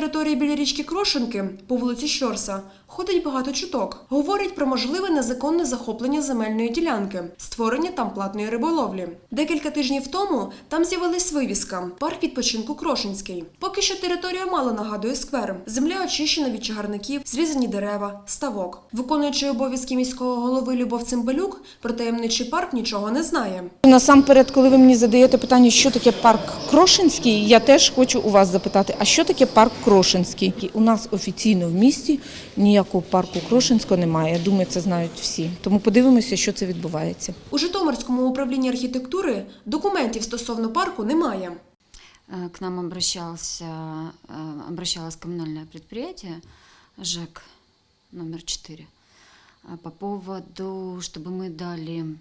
річки Крошенки по вулиці Щорса ходить багато чуток. Говорять про можливе незаконне захоплення земельної ділянки, створення там платної риболовлі. Декілька тижнів тому там з'явилась вивіска парк відпочинку Крошинський. Поки що територія мало нагадує сквер. Земля очищена від чагарників, зрізані дерева, ставок. Виконуючий обов'язки міського голови Любов Цимбалюк про таємничий парк нічого не знає. Насамперед, коли ви мені задаєте питання, що таке парк Крошинський, я теж хочу у вас запитати, а що таке парк Крошинський? У нас офіційно в місті ніякого парку Крошинського немає. Я думаю, це знають всі. Тому подивимося, що це відбувається. У Житомирському управлінні архітектури документів стосовно парку немає. Э, К нам обращался, э, обращалось коммунальное предприятие ЖЭК номер 4 э, по поводу, чтобы мы дали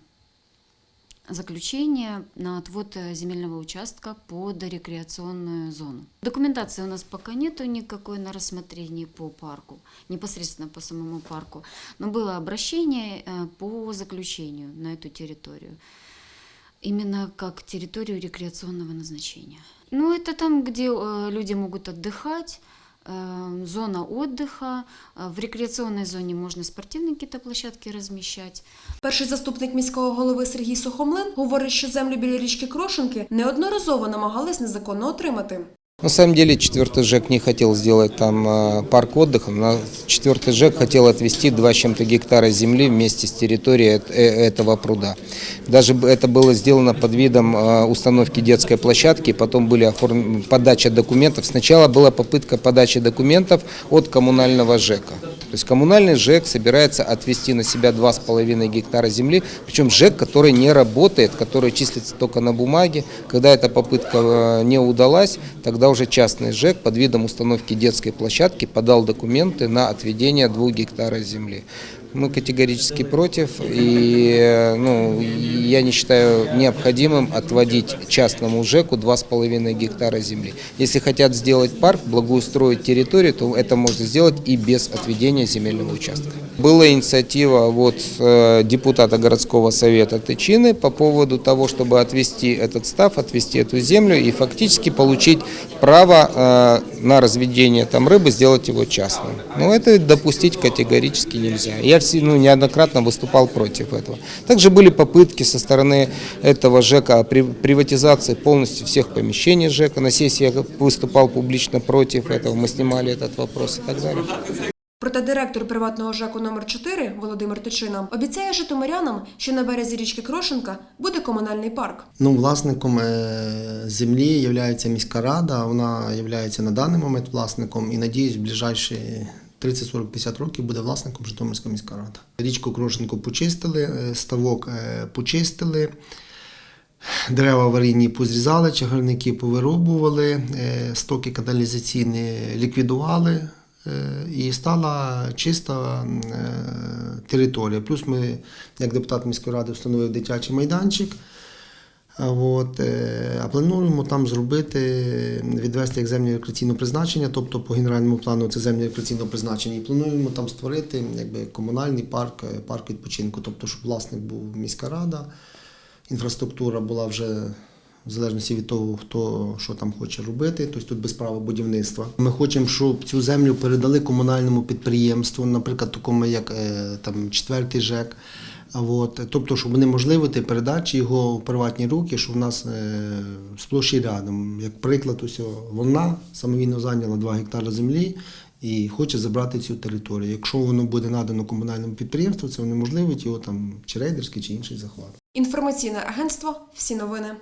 заключение на отвод э, земельного участка под рекреационную зону. Документации у нас пока нету никакой на рассмотрении по парку, непосредственно по самому парку, но было обращение э, по заключению на эту территорию именно как территорию рекреационного назначения. Ну, это там, где э, люди могут отдыхать, э, зона отдыха. Э, В рекреационной зоне можно спортивные какие-то площадки размещать. Перший заступник міського голови Сергій Сухомлин говорить, що землю біля річки Крошенки неодноразово намагались незаконно отримати. На самом деле четвертый ЖЭК не хотел сделать там э, парк отдыха. На четвертый ЖЭК хотел отвести 2 с чем-то гектара земли вместе с территорией э, этого пруда. Даже это было сделано под видом э, установки детской площадки, потом были оформ... подача документов. Сначала была попытка подачи документов от коммунального ЖЭКа. То есть коммунальный ЖЭК собирается отвести на себя 2,5 гектара земли, причем ЖЭК, который не работает, который числится только на бумаге. Когда эта попытка э, не удалась, тогда уже частный ЖЭК под видом установки детской площадки подал документы на отведение 2 гектара земли. Мы категорически против, и э, ну, я не считаю необходимым отводить частному ЖЭКу 2,5 гектара земли. Если хотят сделать парк, благоустроить территорию, то это можно сделать и без отведения земельного участка. Была инициатива вот э, депутата городского совета Тычины по поводу того, чтобы отвести этот став, отвести эту землю и фактически получить право э, на разведение там рыбы, сделать его частным. Но это допустить категорически нельзя. Я ну, неоднократно выступал против этого. Также были попытки со стороны этого ЖЭКа о при- приватизации полностью всех помещений ЖЭКа. На сессии я выступал публично против этого, мы снимали этот вопрос и так далее. Проте директор приватного ЖЕКу номер 4 Володимир Тичина обіцяє житомирянам, що на березі річки Крошенка буде комунальний парк. Ну, власником е, землі є міська рада, вона є на даний момент власником і надіюсь, в ближайші 30, 40, 50 років буде власником Житомирська міська рада. Річку Крошенко почистили, е, ставок е, почистили. Дерева аварійні позрізали, чагарники повирубували, е, стоки каналізаційні ліквідували і стала чиста територія. Плюс ми, як депутат міської ради, встановив дитячий майданчик. От, е, а плануємо там зробити, відвести як землі рекреаційного призначення, тобто по генеральному плану це землі рекреаційного призначення. І плануємо там створити якби, комунальний парк, е, парк відпочинку, тобто, щоб власник був міська рада, інфраструктура була вже в залежності від того, хто що там хоче робити, тобто тут без права будівництва. Ми хочемо, щоб цю землю передали комунальному підприємству, наприклад, такому як е, там четвертий ЖЕК. От, тобто, щоб унеможливити передачі його в приватні руки, що в нас е, сплошь рядом. Як приклад, ось вона самовільно зайняла 2 гектари землі і хоче забрати цю територію. Якщо воно буде надано комунальному підприємству, це унеможливить його там чи рейдерський, чи інший захват. Інформаційне агентство Всі новини.